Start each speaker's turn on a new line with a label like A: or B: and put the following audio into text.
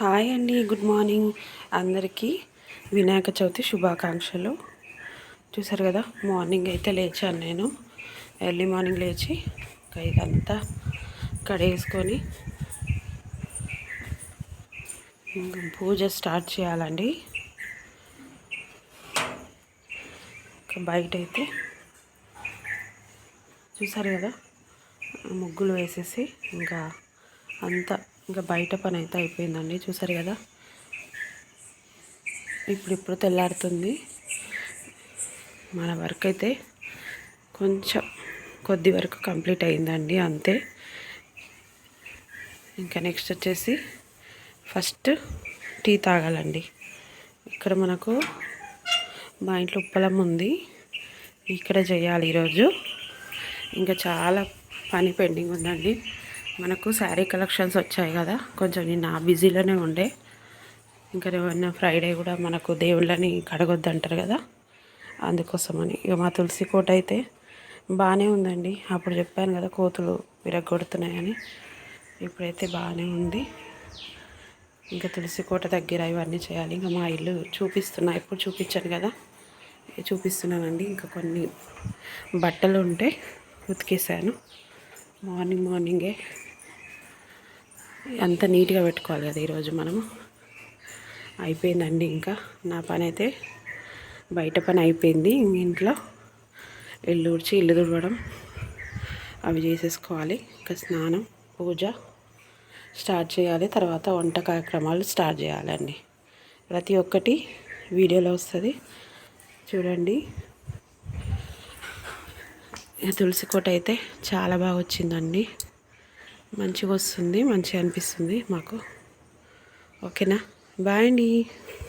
A: Hi అండి good morning. అందరికీ వినాయక చవితి శుభాకాంక్షలు. చూసారు కదా మార్నింగ్ అయితే లేచాను నేను. ఎర్లీ మార్నింగ్ లేచి ఇంకా ఇదంతా కడేసుకొని పూజ స్టార్ట్ చేయాలండి. ఇంకా బయట అయితే చూసారు కదా ముగ్గులు వేసేసి ఇంకా అంతా ఇంకా బయట పని అయితే అయిపోయిందండి చూసారు కదా? ఇప్పుడు ఇప్పుడు తెల్లారుతుంది. మన వర్క్ అయితే కొంచెం కొద్ది వరకు కంప్లీట్ అయిందండి అంతే. ఇంకా నెక్స్ట్ వచ్చేసి ఫస్ట్ టీ తాగాలండి. ఇక్కడ మనకు మా ఇంట్లో ఉప్పలం ఉంది. ఇక్కడ చేయాలి ఈరోజు. ఇంకా చాలా పని పెండింగ్ ఉందండి. మనకు శారీ కలెక్షన్స్ వచ్చాయి కదా. కొంచెం నిన్న బిజీలోనే ఉండే. ఇంకా ఏమన్నా ఫ్రైడే కూడా మనకు దేవుళ్ళని కడగొద్దు అంటారు కదా. అందుకోసమని ఇక మా తులసి కోట అయితే బాగానే ఉందండి. అప్పుడు చెప్పాను కదా కోతులు విరగొడుతున్నాయని ఇప్పుడైతే బాగానే ఉంది. ఇంకా తులసి కోట దగ్గర ఇవన్నీ చేయాలి. ఇంకా మా ఇల్లు చూపిస్తున్నా. ఎప్పుడు చూపించాను కదా. చూపిస్తున్నానండి. ఇంకా కొన్ని బట్టలు ఉంటే ఉతికేసాను మార్నింగ్ మార్నింగే అంత నీట్గా పెట్టుకోవాలి కదా ఈరోజు మనము అయిపోయిందండి ఇంకా. నా పని అయితే బయట పని అయిపోయింది. ఇంట్లో ఇల్లు ఊడ్చి ఇల్లు తుడవడం అవి చేసేసుకోవాలి. ఇంకా స్నానం పూజ స్టార్ట్ చేయాలి. తర్వాత వంట కార్యక్రమాలు స్టార్ట్ చేయాలండి. ప్రతి ఒక్కటి వీడియోలో వస్తుంది. చూడండి. తులసి కోట అయితే చాలా బాగా వచ్చిందండి. మంచిగా వస్తుంది మంచిగా అనిపిస్తుంది మాకు. ఓకేనా? బాయ్ అండి.